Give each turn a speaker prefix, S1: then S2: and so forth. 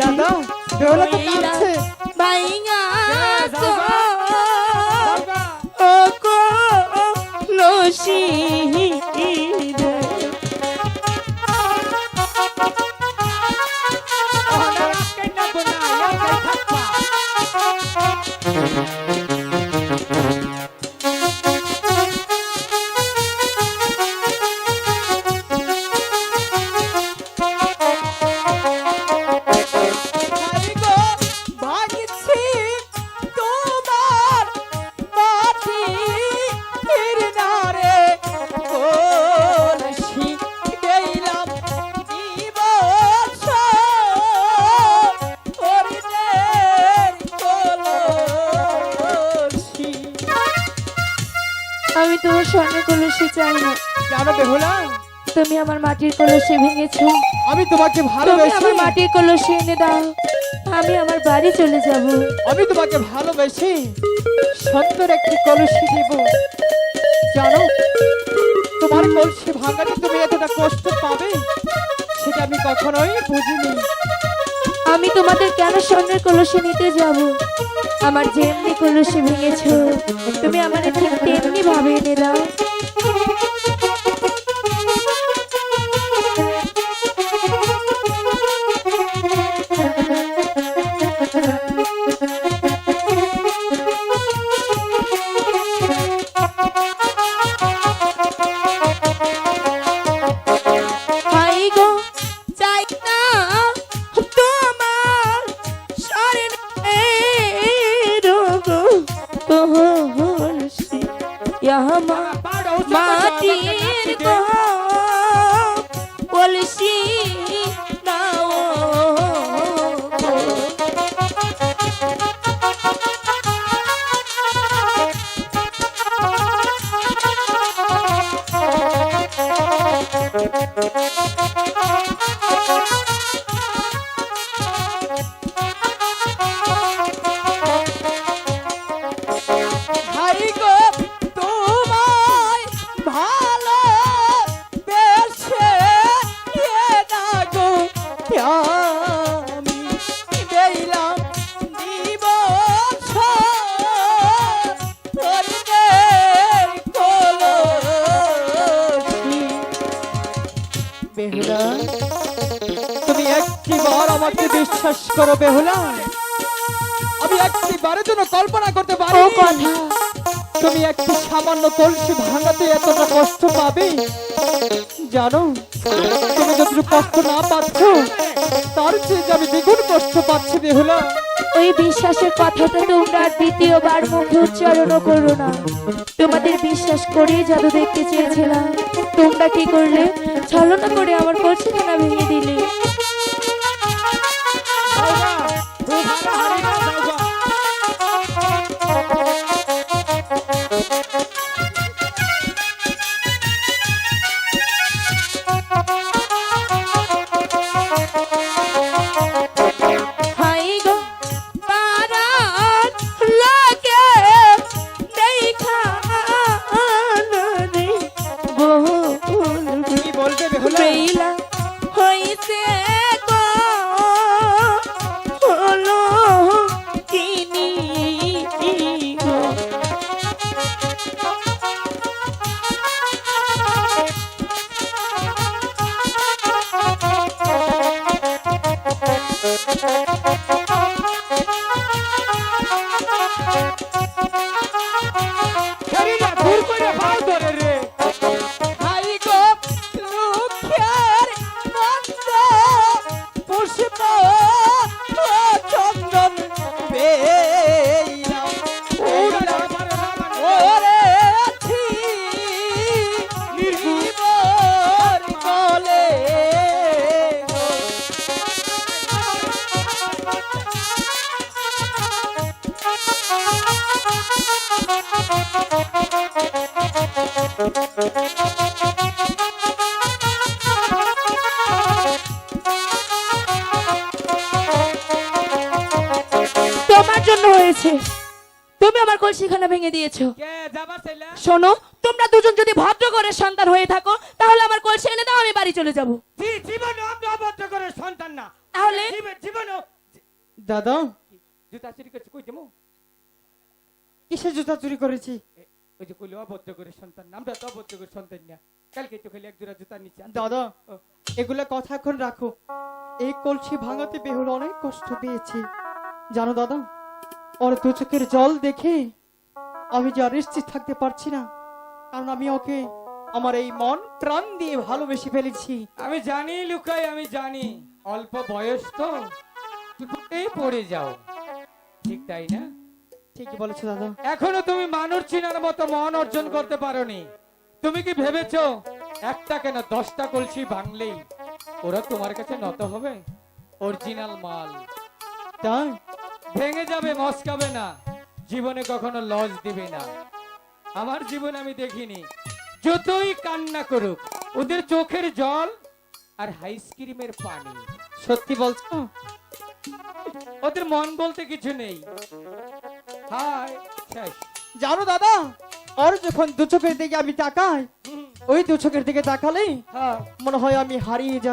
S1: দাদা বেহুলা তো কাঁদছে
S2: বাইঙা
S1: যাও, যাও।
S2: ও কো লসি। আমি তোমার স্বর্ণ কলসি চাই না।
S1: জানো বেহুলা
S2: তুমি আমার মাটির কলসি ভেঙেছো।
S1: আমি তোমাকে
S2: তুমি
S1: ভালোবেসে
S2: আমার মাটির কলসি এনে দাও। আমি আমার বাড়ি চলে যাব।
S1: আমি তোমাকে ভালোবেসে সুন্দর একটি কলসি দেব। জানো তোমার কলসি ভাঙাতে তুমি এতটা কষ্ট পাবে সেটা আমি কখনোই বুঝিনি।
S2: আমি তোমাদের কেন স্বর্ণের কলসে নিতে যাব? আমার যেমনি কলসে ভেঙেছ, তুমি আমাদের ঠিক তেমনি ভাবে এনে দাও। মাটির
S1: বেহুলা। তুমি একটিবার আমাকে বিশ্বাস করো বেহুলা। আমি একটিবারের জন্য কল্পনা করতে পারো।
S2: কথা।
S1: তুমি একটি সামান্য কলসি ভাঙাতে এতটা কষ্ট পাবে? জানো তুমি যতটুকু কষ্ট না পাচ্ছ তার চেয়ে আমি দ্বিগুণ কষ্ট পাচ্ছি বেহুলা।
S2: ওই বিশ্বাসের কথাটা তোমরা দ্বিতীয়বার মুখে উচ্চারণ করো না। তোমাদের বিশ্বাস করে জাদু দেখতে চেয়েছিলাম। তোমরা কি করলে? ছলনা করে আমার কলসিখানা ভেঙে দিলে। হয়েছে তুমি আমার কলসিখানা ভেঙে দিয়েছ। শোনো তোমরা দুজন যদি ভদ্র করে সন্তান হয়ে থাকো তাহলে আমার কলসি এনে দাও আমি বাড়ি চলে যাব।
S3: জি জীবন করে সন্তান না।
S2: তাহলে?
S3: জীবন
S1: দাদা?
S3: জুতা চুরি করছে কই দেবো
S1: কিসের জুতা চুরি করেছি?
S3: ওই যে কইলো অবদ্ধ করে সন্তান না, আমরা তো অবদ্ধ করে সন্তান না। কালকে তো খালি এক জোড়া জুতা নিচে আনতে-
S1: দাদা এগুলো কথা এখন রাখো। এই কলসি ভাঙাতে বেহুল অনেক কষ্ট পেয়েছি জানো দাদা? ওর দু চোখের জল দেখে আমি যে আর নিশ্চিত থাকতে পারছি না কারণ আমি ওকে আমার এই মন প্রাণ দিয়ে ভালোবেসে ফেলেছি
S3: আমি জানি লুকাই আমি জানি অল্প বয়স তো এই পড়ে যাও ঠিক তাই না
S1: ঠিকই বলেছ দাদা
S3: এখনও তুমি মানুষ চিনার মতো মন অর্জন করতে পারোনি তুমি কি ভেবেছো একটা কেন দশটা কলসি ভাঙলেই ওরা তোমার কাছে নত হবে অরিজিনাল মাল
S1: তাই
S3: ভেঙে যাবে মস্কাবে না। জীবনে কখনো লজ দিবে না। আমার জীবন আমি দেখিনি। যতই কান্না করুক ওদের চোখের জল আর আইসক্রিমের পানি।
S1: সত্যি বলছো?
S3: ওদের মন বলতে কিছু নেই। হাই শেষ
S1: জানো দাদা ওর যখন দু চোখের দিকে আমি তাকাই ওই দু চোখের দিকে তাকালে
S3: হ্যাঁ।
S1: মনে হয় আমি হারিয়ে যাচ্ছি।